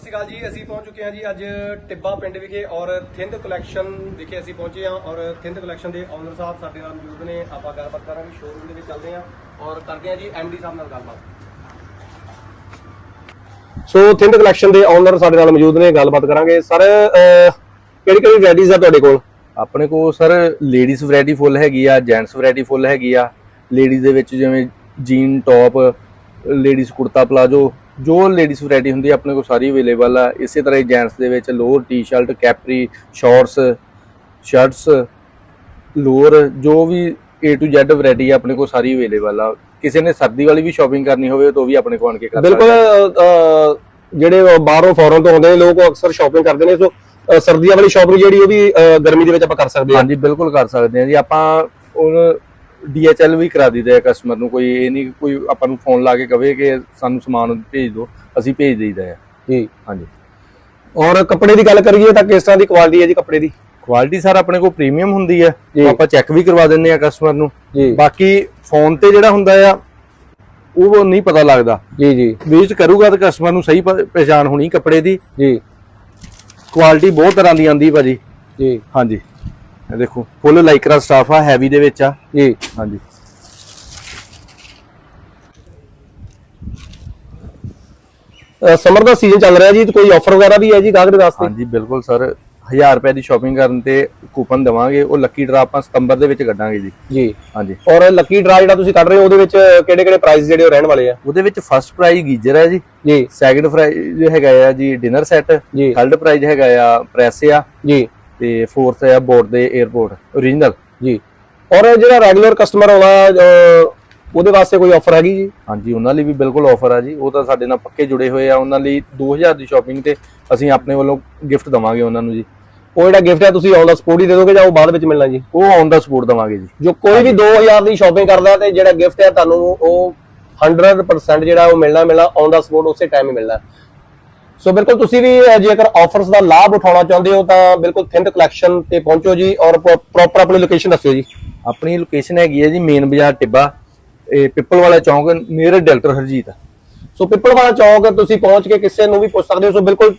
ਸਤਿ ਸ਼੍ਰੀ ਅਕਾਲ ਜੀ, ਅਸੀਂ ਪਹੁੰਚ ਚੁੱਕੇ ਹਾਂ ਜੀ ਅੱਜ ਟਿੱਬਾ ਪਿੰਡ ਵਿਖੇ ਔਰ ਥਿੰਦ ਕਲੈਕਸ਼ਨ ਵਿਖੇ ਅਸੀਂ ਪਹੁੰਚੇ ਹਾਂ ਔਰ ਥਿੰਦ ਕਲੈਕਸ਼ਨ ਦੇ ਓਨਰ ਸਾਹਿਬ ਸਾਡੇ ਨਾਲ ਮੌਜੂਦ ਨੇ, ਆਪਾਂ ਗੱਲਬਾਤ ਕਰਾਂਗੇ ਸ਼ੋਰੂਮ ਦੇ ਵਿੱਚ ਚੱਲਦੇ ਹਾਂ ਔਰ ਕਰਦੇ ਹਾਂ ਜੀ ਐਮਡੀ ਸਾਹਿਬ ਨਾਲ ਗੱਲਬਾਤ। ਸੋ ਥਿੰਦ ਕਲੈਕਸ਼ਨ ਦੇ ਓਨਰ ਸਾਡੇ ਨਾਲ ਮੌਜੂਦ ਨੇ, ਗੱਲਬਾਤ ਕਰਾਂਗੇ। ਸਰ ਕਿਹੜੀ ਕਿਹੜੀ ਵੈਰਾਈਟੀਜ਼ ਆ ਤੁਹਾਡੇ ਕੋਲ? ਆਪਣੇ ਕੋਲ ਸਰ ਲੇਡੀਜ਼ ਵੈਰਾਈਟੀ ਫੁੱਲ ਹੈਗੀ ਆ ਜੈਂਟਸ ਵੈਰਾਈਟੀ ਫੁੱਲ ਹੈਗੀ ਆ। ਲੇਡੀਜ਼ ਦੇ ਵਿੱਚ ਜਿਵੇਂ jean top ladies kurta palazzo ਜੋ ਲੇਡੀਜ਼ ਵੈਰਾਈਟੀ ਹੁੰਦੀ ਆ ਆਪਣੇ ਕੋਲ ਸਾਰੀ ਅਵੇਲੇਬਲ ਆ। ਇਸੇ ਤਰ੍ਹਾਂ ਹੀ ਜੈਂਟਸ ਦੇ ਵਿੱਚ lower T-shirt capri shorts shirts lower ਜੋ ਵੀ A to Z ਵੈਰਾਈਟੀ ਆ ਆਪਣੇ ਕੋਲ ਸਾਰੀ ਅਵੇਲੇਬਲ ਆ। ਕਿਸੇ ਨੇ ਸਰਦੀ ਵਾਲੀ ਵੀ ਸ਼ਾਪਿੰਗ ਕਰਨੀ ਹੋਵੇ ਤਾਂ ਉਹ ਵੀ ਆਪਣੇ ਕੋਲ ਆਣ ਕੇ ਕਰ ਬਿਲਕੁਲ ਜਿਹੜੇ ਬਾਹਰੋਂ ਫੋਰਨ ਤੋਂ ਆਉਂਦੇ ਨੇ ਲੋਕ ਉਹ ਅਕਸਰ ਸ਼ਾਪਿੰਗ ਕਰਦੇ ਨੇ। ਸੋ ਸਰਦੀਆਂ ਵਾਲੀ ਸ਼ਾਪਿੰਗ ਜਿਹੜੀ ਉਹ ਵੀ ਗਰਮੀ ਦੇ ਵਿੱਚ ਆਪਾਂ ਕਰ ਸਕਦੇ ਹਾਂ ਹਾਂਜੀ ਬਿਲਕੁਲ ਕਰ ਸਕਦੇ ਹਾਂ ਜੀ। ਆਪਾਂ ਉਹ DHL ਵੀ ਕਰਾ ਦਿੰਦੇ ਆ ਕਸਟਮਰ ਨੂੰ ਕੋਈ ਇਹ ਨਹੀਂ ਕੋਈ ਆਪਾਂ ਨੂੰ ਫੋਨ ਲਾ ਕੇ ਕਵੇ ਕਿ ਸਾਨੂੰ ਸਮਾਨ ਭੇਜ ਦਿਓ ਅਸੀਂ ਭੇਜ ਦੇਈਦਾ ਹੈ। ਜੀ। ਹਾਂਜੀ। ਔਰ ਕੱਪੜੇ ਦੀ ਗੱਲ ਕਰੀਏ ਤਾਂ ਕਿਸ ਤਰ੍ਹਾਂ ਦੀ ਕੁਆਲਿਟੀ ਹੈ ਜੀ ਕੱਪੜੇ ਦੀ? ਕੁਆਲਿਟੀ ਸਰ ਆਪਣੇ ਕੋਲ ਪ੍ਰੀਮੀਅਮ ਹੁੰਦੀ ਹੈ ਆਪਾਂ ਚੈੱਕ ਵੀ ਕਰਵਾ ਦਿੰਦੇ ਆ ਕਸਟਮਰ ਨੂੰ। ਜੀ। ਬਾਕੀ ਫੋਨ ਤੇ ਜਿਹੜਾ ਹੁੰਦਾ ਆ ਉਹ ਨਹੀਂ ਪਤਾ ਲੱਗਦਾ। ਜੀ ਜੀ। ਵਿਜ਼ਿਟ ਕਰੂਗਾ ਤਾਂ ਕਸਟਮਰ ਨੂੰ ਸਹੀ ਪ- ਪਹਿਚਾਣ ਹੋਣੀ ਕੱਪੜੇ ਦੀ। ਜੀ। ਕੁਆਲਿਟੀ ਬਹੁਤ ਤਰ੍ਹਾਂ ਦੀ ਆਂਦੀ ਭਾਜੀ। ਜੀ। ਹਾਂਜੀ। ਇਹ ਦੇਖੋ ਫੁੱਲ ਲਾਈਕਰਾ ਸਟਾਫ ਆ ਹੈਵੀ ਦੇ ਵਿੱਚ ਆ। ਜੀ ਹਾਂਜੀ। ਸਮਰ ਦਾ ਸੀਜ਼ਨ ਚੱਲ ਰਿਹਾ ਜੀ ਤੇ ਕੋਈ ਆਫਰ ਵਗੈਰਾ ਵੀ ਹੈ ਜੀ ਗਾਹਕ ਦੇ ਵਾਸਤੇ? ਹਾਂਜੀ ਬਿਲਕੁਲ ਸਰ। 1000 ਰੁਪਏ ਦੀ ਸ਼ਾਪਿੰਗ ਕਰਨ ਤੇ ਕੂਪਨ ਦੇਵਾਂਗੇ ਉਹ ਲੱਕੀ ਡਰਾ ਆਪਾਂ ਸਤੰਬਰ ਦੇ ਵਿੱਚ ਕੱਢਾਂਗੇ ਜੀ। ਜੀ। ਹਾਂਜੀ। ਔਰ ਲੱਕੀ ਡਰਾ ਜਿਹੜਾ ਤੁਸੀਂ ਕੱਢ ਰਹੇ ਹੋ ਉਹਦੇ ਵਿੱਚ ਕਿਹੜੇ ਕਿਹੜੇ ਪ੍ਰਾਈਸ ਜਿਹੜੇ ਉਹ ਰਹਿਣ ਵਾਲੇ ਆ? ਉਹਦੇ ਵਿੱਚ ਫਸਟ ਪ੍ਰਾਈਜ਼ ਗੀਜ਼ਰ ਹੈ ਜੀ। ਜੀ। ਸੈਕੰਡ ਪ੍ਰਾਈਜ਼ ਹੈਗਾ ਆ ਜੀ ਡਿਨਰ ਸੈੱਟ ਜੀ। ਥਰਡ ਪ੍ਰਾਈਜ਼ ਹੈਗਾ ਆ ਪ੍ਰੈਸ ਆ। ਜੀ। ਤੇ ਫੋਰਥ ਆ ਬੋਰਡ ਦੇ 에어ਪੋਰਟ ਓਰੀਜਨਲ ਜੀ। ਔਰ ਜਿਹੜਾ ਰੈਗੂਲਰ ਕਸਟਮਰ ਆਉਂਦਾ ਉਹਦੇ ਵਾਸਤੇ ਕੋਈ ਆਫਰ ਹੈਗੀ ਜੀ? ਹਾਂਜੀ ਉਹਨਾਂ ਲਈ ਵੀ ਬਿਲਕੁਲ ਆਫਰ ਆ ਜੀ। ਉਹ ਤਾਂ ਸਾਡੇ ਨਾਲ ਪੱਕੇ ਜੁੜੇ ਹੋਏ ਆ। ਉਹਨਾਂ ਲਈ 2000 ਦੀ ਸ਼ਾਪਿੰਗ ਤੇ ਅਸੀਂ ਆਪਣੇ ਵੱਲੋਂ ਗਿਫਟ ਦਵਾਂਗੇ ਉਹਨਾਂ ਨੂੰ ਜੀ। ਉਹ ਜਿਹੜਾ ਗਿਫਟ ਹੈ ਤੁਸੀਂ ਆਨ ਦਾ ਸਪੋਰਟ ਹੀ ਦੇ ਦੋਗੇ ਜਾਂ ਉਹ ਬਾਅਦ ਵਿੱਚ ਮਿਲਣਾ ਜੀ? ਉਹ ਔਨ ਦਾ ਸਪੋਰਟ ਦਵਾਂਗੇ ਜੀ। ਜੋ ਕੋਈ ਵੀ 2000 ਦੀ ਸ਼ਾਪਿੰਗ ਕਰਦਾ ਤੇ ਜਿਹੜਾ ਗਿਫਟ ਹੈ ਤੁਹਾਨੂੰ ਉਹ 100% ਜਿਹੜਾ ਉਹ ਮਿਲਣਾ ਮਿਲਣਾ ਆਨ ਦਾ ਸਪੋਰਟ ਉਸੇ ਟਾਈਮ ਹੀ ਮਿਲਣਾ। ਸੋ ਬਿਲਕੁਲ ਤੁਸੀਂ ਵੀ ਜੇਕਰ ਆਫਰਸ ਦਾ ਲਾਭ ਉਠਾਉਣਾ ਚਾਹੁੰਦੇ ਹੋ ਤਾਂ ਬਿਲਕੁਲ ਥਿੰਦ ਕਲੈਕਸ਼ਨ ਤੇ ਪਹੁੰਚੋ ਜੀ ਔਰ ਪ੍ਰੋਪਰ ਆਪਣੀ ਲੋਕੇਸ਼ਨ ਦੱਸਿਓ ਜੀ। ਆਪਣੀ ਲੋਕੇਸ਼ਨ ਹੈਗੀ ਹੈ ਜੀ ਮੇਨ ਬਾਜ਼ਾਰ ਟਿੱਬਾ ਇਹ ਪਿੱਪਲ ਵਾਲਾ ਚੌਂਕ ਨੀਅਰ ਡਾਕਟਰ ਹਰਜੀਤ। ਸੋ ਪਿੱਪਲ ਵਾਲਾ ਚੌਕ ਤੁਸੀਂ ਪਹੁੰਚ ਕੇ ਕਿਸੇ ਨੂੰ ਵੀ ਪੁੱਛ ਸਕਦੇ ਹੋ। ਸੋ ਬਿਲਕੁਲ